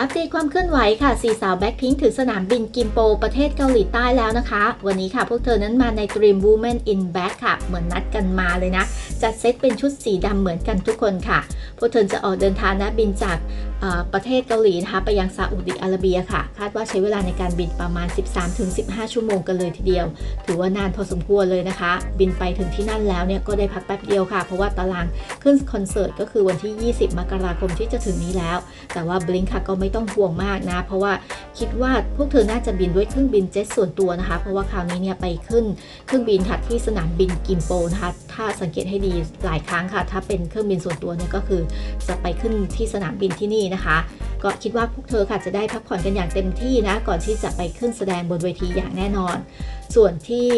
อัปเดตความเคลื่อนไหวค่ะสีสาวแบ็คพิงค์ถึงสนามบินกิมโป ประเทศเกาหลีใต้แล้วนะคะ วันนี้ค่ะพวกเธอนั้นมาใน Dream Women in Black ค่ะ เหมือนนัดกันมาเลยนะ จัดเซตเป็นชุดสีดำเหมือนกันทุกคนค่ะ พวกเธอจะออกเดินทางนะบินจากประเทศเกาหลีนะคะ ไปยังซาอุดิอาระเบียค่ะ คาดว่าใช้เวลาในการบินประมาณ 13-15 ชั่วโมงกันเลยทีเดียว ถือว่านานพอสมควรเลยนะคะ บินไปถึงที่นั่นแล้วเนี่ยก็ได้พักแป๊บเดียวค่ะ เพราะว่าตารางขึ้นคอนเสิร์ตก็คือวันที่ 20 มกราคมที่จะถึงนี้แล้ว แต่ว่าบลิงค่ะก็ไม่ต้องห่วงมากนะ เพราะว่าคิดว่าพวกเธอน่าจะบินด้วยเครื่องบินเจ็ตส่วนตัวนะคะ เพราะว่าคราวนี้เนี่ยไปขึ้นเครื่องบินค่ะที่สนามบินกิมโปนะคะ ถ้าสังเกตให้ดีหลายครั้งค่ะ ถ้าเป็นเครื่องบินส่วนตัวเนี่ยก็คือจะไปขึ้นที่สนามบินที่นี่นะคะ ก็คิดว่าพวกเธอค่ะจะได้พักผ่อนกันอย่างเต็มที่นะ ก่อนที่จะไปขึ้นแสดงบนเวทีอย่างแน่นอน ส่วนที่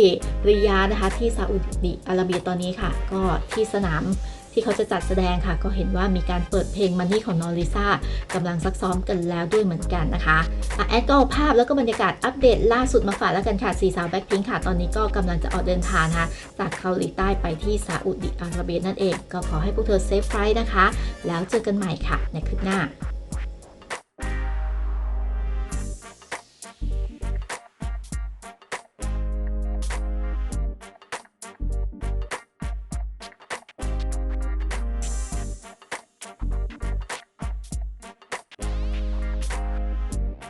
ริยานะคะที่ซาอุดิอาระเบียตอนนี้ค่ะ ก็ที่สนามที่เขาจะจัดแสดงค่ะ ก็เห็นว่ามีการเปิดเพลงมันนี่ของนอริซ่ากำลังซักซ้อมกันแล้วด้วยเหมือนกันนะคะอะแอดก็เอาภาพแล้วก็บรรยากาศอัปเดตล่าสุดมาฝากแล้วกันค่ะสีสาวแบ็คพิงค่ะ ตอนนี้ก็กำลังจะออกเดินทางนะคะจากเกาหลีใต้ไปที่ซาอุดิอาระเบียนั่นเอง ก็ขอให้พวกเธอเซฟไฟล์นะคะ แล้วเจอกันใหม่ค่ะในคลิปหน้า